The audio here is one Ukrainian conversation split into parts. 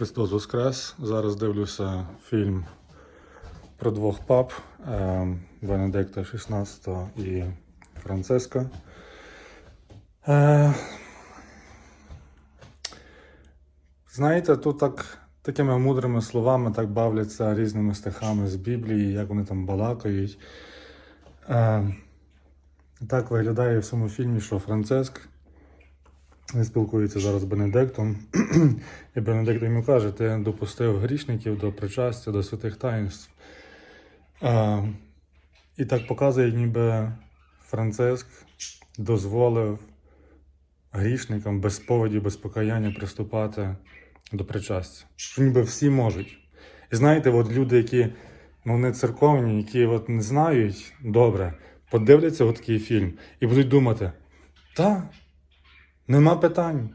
Христос Воскрес. Зараз дивлюся фільм про двох пап е, Бенедикта XVI і Франциска. Е, знаєте, тут так, такими мудрими словами так бавляться різними стихами з Біблії, як вони там балакають. Е, так виглядає в цьому фільмі, що Франциск він спілкується зараз з Бенедиктом, і Бенедикт йому каже: ти допустив грішників до причастя, до святих таїнств. А, і так показує, ніби Франциск дозволив грішникам без сповіді, без покаяння приступати до причастя. Що ніби всі можуть. І знаєте, от люди, які ну, не церковні, які от не знають добре, подивляться от такий фільм і будуть думати, та, нема питань.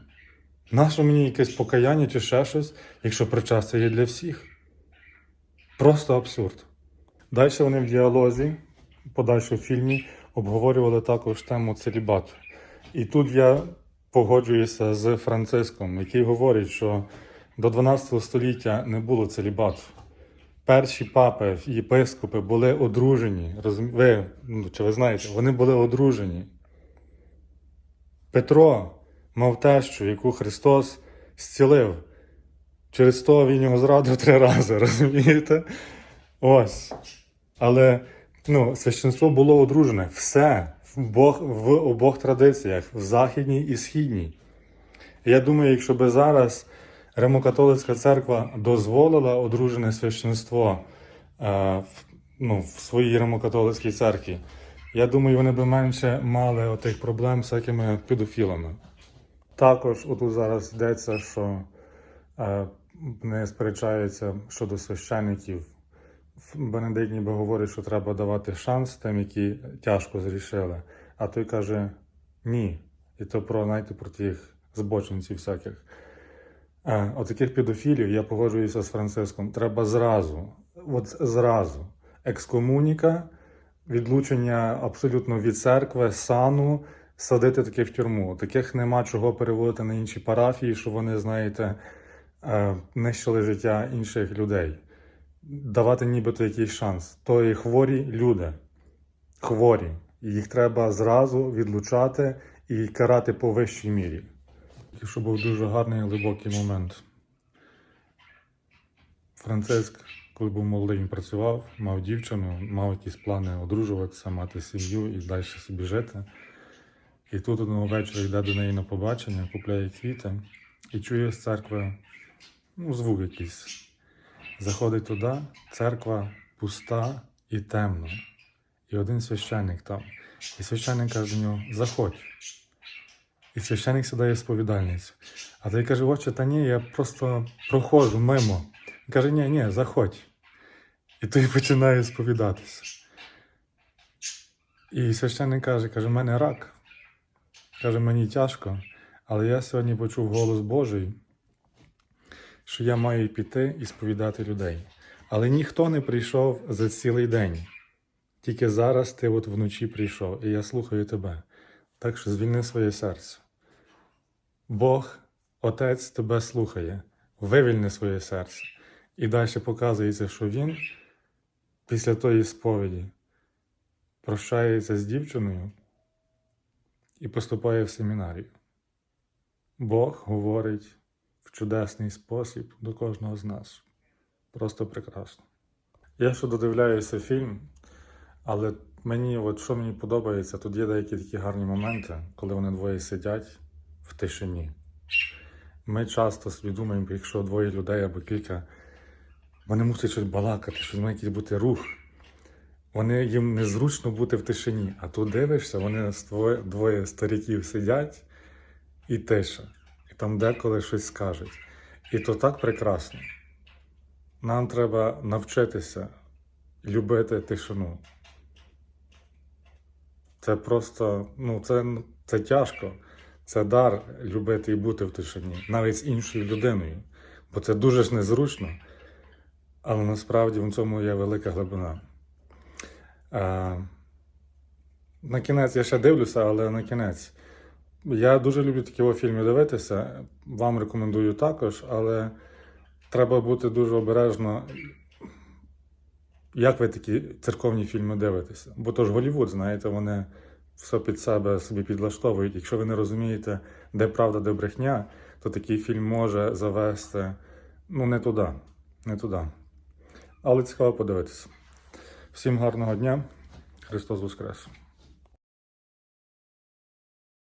Нащо мені якесь покаяння чи ще щось, якщо причастя є для всіх? Просто абсурд. Далі вони в діалозі, подальше в фільмі, обговорювали також тему целібату. І тут я погоджуюся з Франциском, який говорить, що до 12 століття не було целібату. Перші папи, єпископи були одружені. Ви, ну, чи ви знаєте, вони були одружені. Петро мав тещу, яку Христос зцілив. Через то він його зрадив три рази, розумієте? Ось. Але ну, священство було одружене. Все в, Бог, в обох традиціях, в західній і східній. Я думаю, якщо би зараз Римокатолицька церква дозволила одружене священство е, ну, в своїй римокатолицькій церкві, я думаю, вони би менше мали отих проблем з всякими педофілами. Також отут зараз йдеться, що е, не сперечаються щодо священиків. Бенедикт ніби говорить, що треба давати шанс тим, які тяжко зрішили. А той каже ні. І то про знаєте, про тих збочинців всяких. Е, Отаких педофілів я погоджуюся з Франциском. Треба зразу, от зразу. Екскомуніка, відлучення абсолютно від церкви, сану, садити таких в тюрму. Таких нема чого переводити на інші парафії, щоб вони, знаєте, е, нищили життя інших людей. Давати нібито якийсь шанс. То є хворі люди. Хворі. Їх треба зразу відлучати і карати по вищій мірі. Що був дуже гарний глибокий момент. Франциск, коли був молодий, він працював, мав дівчину, мав якісь плани одружуватися, мати сім'ю і далі собі жити. І тут одного вечора йде до неї на побачення, купляє квіти і чує з церкви ну, звук якийсь. Заходить туди, церква пуста і темна. І один священник там. І священник каже до нього: заходь. І священник сідає сповідальницю. А той каже, отче, та ні, я просто проходжу мимо. Він каже, ні, ні, заходь. І той починає сповідатися. І священник каже, каже, в мене рак. Каже, мені тяжко, але я сьогодні почув голос Божий, що я маю піти і сповідати людей. Але ніхто не прийшов за цілий день. Тільки зараз ти от вночі прийшов, і я слухаю тебе. Так що звільни своє серце. Бог, Отець тебе слухає, вивільни своє серце. І далі показується, що він після тої сповіді прощається з дівчиною і поступає в семінарію. Бог говорить в чудесний спосіб до кожного з нас. Просто прекрасно. Я ще додивляюся фільм, але мені, от що мені подобається, тут є деякі такі гарні моменти, коли вони двоє сидять в тишині. Ми часто собі думаємо, якщо двоє людей або кілька, вони мусять щось балакати, щось має якийсь бути рух. Вони їм незручно бути в тишині. А тут дивишся, вони двоє, стариків сидять і тиша. І там деколи щось скажуть. І то так прекрасно. Нам треба навчитися любити тишину. Це просто, ну, це, це тяжко. Це дар любити і бути в тишині, навіть з іншою людиною. Бо це дуже ж незручно, але насправді в цьому є велика глибина. На кінець я ще дивлюся, але на кінець. Я дуже люблю такі фільми дивитися. Вам рекомендую також, але треба бути дуже обережно, як ви такі церковні фільми дивитеся. Бо то ж Голівуд, знаєте, вони все під себе собі підлаштовують. Якщо ви не розумієте, де правда, де брехня, то такий фільм може завести ну, не туди. Не туди. Але цікаво подивитися. Всім гарного дня. Христос Воскрес!